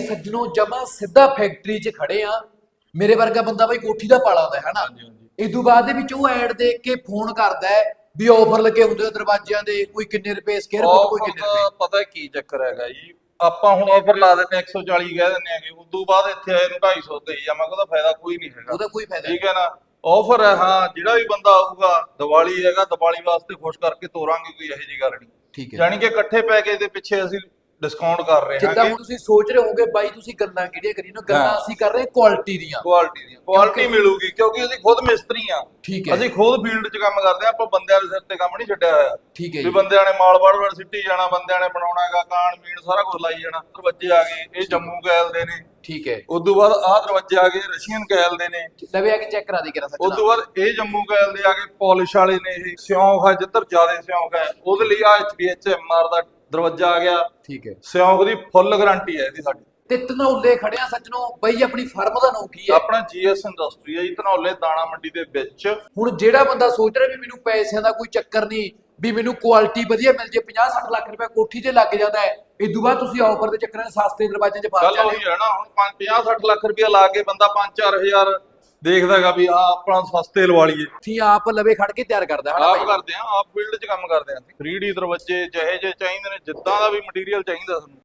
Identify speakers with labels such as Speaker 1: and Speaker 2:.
Speaker 1: ਸੱਜਣੋ ਜਮਾ ਸਿੱਧਾ ਫੈਕਟਰੀ 'ਚ ਖੜੇ ਆ। ਮੇਰੇ ਵਰਗਾ ਬੰਦਾ ਬਾਈ ਕੋਠੀ ਦਾ ਪਾਲਾ ਹੁੰਦਾ ਹੈ
Speaker 2: ਹਾਂਜੀ
Speaker 1: ਇਸ ਤੋਂ ਬਾਅਦ ਦੇ ਵਿੱਚ ਉਹ ਐਡ ਦੇਖ ਕੇ ਫੋਨ ਕਰਦਾ ਹੈ ਵੀ ਆਫਰ ਲੱਗੇ ਹੁੰਦੇ ਆ ਦਰਵਾਜ਼ਿਆਂ ਦੇ ਕੋਈ ਕਿੰਨੇ ਰੁਪਏ ਸਕੁਅਰ ਫੁੱਟ ਕੋਈ ਕਿੰਨੇ ਰੁਪਏ।
Speaker 2: ਪਤਾ ਕੀ ਚੱਕਰ ਹੈਗਾ ਜੀ? ਆਪਾਂ ਹੁਣ ਆਫਰ ਲਾ ਦਿੰਦੇ ਹਾਂ 140 ਕਹਿ ਦਿੰਦੇ ਆਗੇ ਉਸ ਤੋਂ ਬਾਅਦ ਇੱਥੇ ਆਏ ਨੂੰ 250 ਦੇਈ ਜਾਵਾਂਗੇ ਉਹਦਾ ਫਾਇਦਾ ਕੋਈ ਨਹੀਂ ਹੈਗਾ।
Speaker 1: ਉਹਦਾ ਕੋਈ ਫਾਇਦਾ
Speaker 2: ਠੀਕ ਹੈ ਨਾ? ਆਫਰ ਹੈ ਹਾਂ ਜਿਹੜਾ ਵੀ ਬੰਦਾ ਆਊਗਾ ਦੀਵਾਲੀ ਹੈਗਾ ਦੀਵਾਲੀ ਵਾਸਤੇ ਖੁਸ਼ ਕਰਕੇ ਤੋਰਾਂਗੇ ਕੋਈ ਇਹੋ ਜੀ ਗੱਲ ਨਹੀਂ।
Speaker 1: ਠੀਕ ਹੈ।
Speaker 2: ਯਾਨੀ ਕਿ ਇਕੱਠੇ ਪੈ ਕੇ ਦੇ ਪਿੱਛੇ ਅਸੀਂ ਡਿਸਕਾਊਂਟ ਕਰ ਰਹੇ
Speaker 1: ਜਿੱਦਾਂ
Speaker 2: ਹਾਂਗੇ।
Speaker 1: ਹੁਣ ਤੁਸੀਂ ਸੋਚ ਰਹੇ ਹੋਵੋਗੇ ਬਾਈ ਤੁਸੀਂ ਗੱਲਾਂ ਕਿਹੜੀਆਂ ਕਰੀ ਨਾ ਗੱਲਾਂ
Speaker 2: ਹਾਂ।
Speaker 1: ਅਸੀਂ ਕਰ ਰਹੇ ਕੁਆਲਿਟੀ ਦੀਆਂ।
Speaker 2: ਕੁਆਲਿਟੀ ਦੀ ਕੁਆਲਿਟੀ ਮਿਲੂਗੀ ਕਿਉਂਕਿ ਅਸੀਂ ਖੁਦ ਮਿਸਤਰੀ ਆ
Speaker 1: ਠੀਕ ਹੈ।
Speaker 2: ਅਸੀਂ ਖੁਦ ਫੀਲਡ 'ਚ ਕੰਮ ਕਰਦੇ ਆ ਆਪਾਂ ਬੰਦਿਆਂ ਦੇ ਸਿਰ ਤੇ ਕੰਮ ਨਹੀਂ ਛੱਡਿਆ ਹੋਇਆ।
Speaker 1: ਠੀਕ ਹੈ
Speaker 2: ਵੀ
Speaker 1: ਜੀ।
Speaker 2: ਬੰਦਿਆਂ ਨੇ ਮਾਲ ਵੜ ਵੜ ਸਿੱਟੀ ਜਾਣਾ ਬੰਦਿਆਂ ਨੇ ਬਣਾਉਣਾ ਹੈਗਾ ਕਾਣ ਮੀਣ ਸਾਰਾ ਕੁਝ ਲਾਈ ਜਾਣਾ। ਦਰਵਾਜ਼ੇ ਆ ਗਏ ਇਹ ਜੰਮੂ ਗੈਲ ਦੇ ਨੇ।
Speaker 1: ਠੀਕ ਹੈ।
Speaker 2: ਉਸ ਤੋਂ ਬਾਅਦ ਆਹ ਦਰਵਾਜ਼ੇ ਆ ਗਏ ਰਸ਼ੀਅਨ ਗੈਲ ਦੇ ਨੇ।
Speaker 1: ਲਵੇ ਆ ਕੇ ਚੈੱਕ ਕਰਾ ਦੇ ਕਰਾ
Speaker 2: ਉਸ ਤੋਂ ਬਾਅਦ ਇਹ ਜੰਮੂ ਗੈਲ ਦੇ ਆ ਗਏ ਪਾਲਿਸ਼ ਵਾਲੇ ਨੇ ਇਹ ਸਿਉਂਖ ਆ ਜਿੱਧਰ ਜ਼ਿਆਦਾ ਸਿਉਂਖ ਹੈ ਉਹਦੇ ਲਈ ਆ ਐਚਪੀਐਚਐਮਆਰ ਦਾ ਦਰਵਾਜ਼ਾ ਆ ਗਿਆ।
Speaker 1: ਠੀਕ ਹੈ।
Speaker 2: ਸਿਉਂਖ ਦੀ ਫੁੱਲ ਗਾਰੰਟੀ ਹੈ ਇਹਦੀ ਸਾਡੀ।
Speaker 1: ਤੇ ਧਨੌਲੇ ਖੜਿਆ ਸੱਜਣੋ ਬਾਈ ਆਪਣੀ ਫਰਮ ਦਾ ਨਾਮ ਕੀ ਹੈ?
Speaker 2: ਆਪਣਾ ਜੀਐਸ ਇੰਡਸਟਰੀ ਹੈ ਜੀ ਧਨੌਲੇ ਦਾਣਾ ਮੰਡੀ ਦੇ ਵਿੱਚ।
Speaker 1: ਹੁਣ ਜਿਹੜਾ ਬੰਦਾ ਸੋਚ ਰਿਹਾ ਵੀ ਮੈਨੂੰ ਪੈਸਿਆਂ ਦਾ ਕੋਈ ਚੱਕਰ ਨਹੀਂ ਵੀ ਮੈਨੂੰ ਕੁਆਲਿਟੀ ਵਧੀਆ ਮਿਲ ਜੇ 50 60 ਲੱਖ ਰੁਪਏ ਕੋਠੀ ਤੇ ਲੱਗ ਜਾਂਦਾ ਹੈ ਇਸ ਤੋਂ ਬਾਅਦ ਤੁਸੀਂ ਆਫਰ ਦੇ ਚੱਕਰਾਂ ਸਸਤੇ ਦਰਵਾਜ਼ੇ 'ਚ ਫਸ
Speaker 2: ਗੱਲ
Speaker 1: ਜਾਂਦੇ
Speaker 2: ਉਹੀ ਹੈ। ਨਾ ਹੁਣ 50 60 ਲੱਖ ਰੁਪਇਆ ਲਾ ਕੇ ਬੰਦਾ 5-4000 ਦੇਖਦਾਗਾ ਵੀ ਹਾਂ ਆਪਣਾ ਸਸਤੇ ਲਵਾ ਲਈਏ।
Speaker 1: ਤੁਸੀਂ ਆਪ ਲਵੇ ਖੜ ਕੇ ਤਿਆਰ ਕਰਦਾ ਹਨਾ
Speaker 2: ਆਪ
Speaker 1: ਬਾਈ
Speaker 2: ਕਰਦੇ ਆ ਆਪ ਫੀਲਡ 'ਚ ਕੰਮ ਕਰਦੇ ਆ 3D ਦਰਵਾਜ਼ੇ ਜਿਹੇ ਜਿਹੇ ਚਾਹੀਦੇ ਨੇ ਜਿੱਦਾਂ ਦਾ ਵੀ ਮਟੀਰੀਅਲ ਚਾਹੀਦਾ ਸਾਨੂੰ।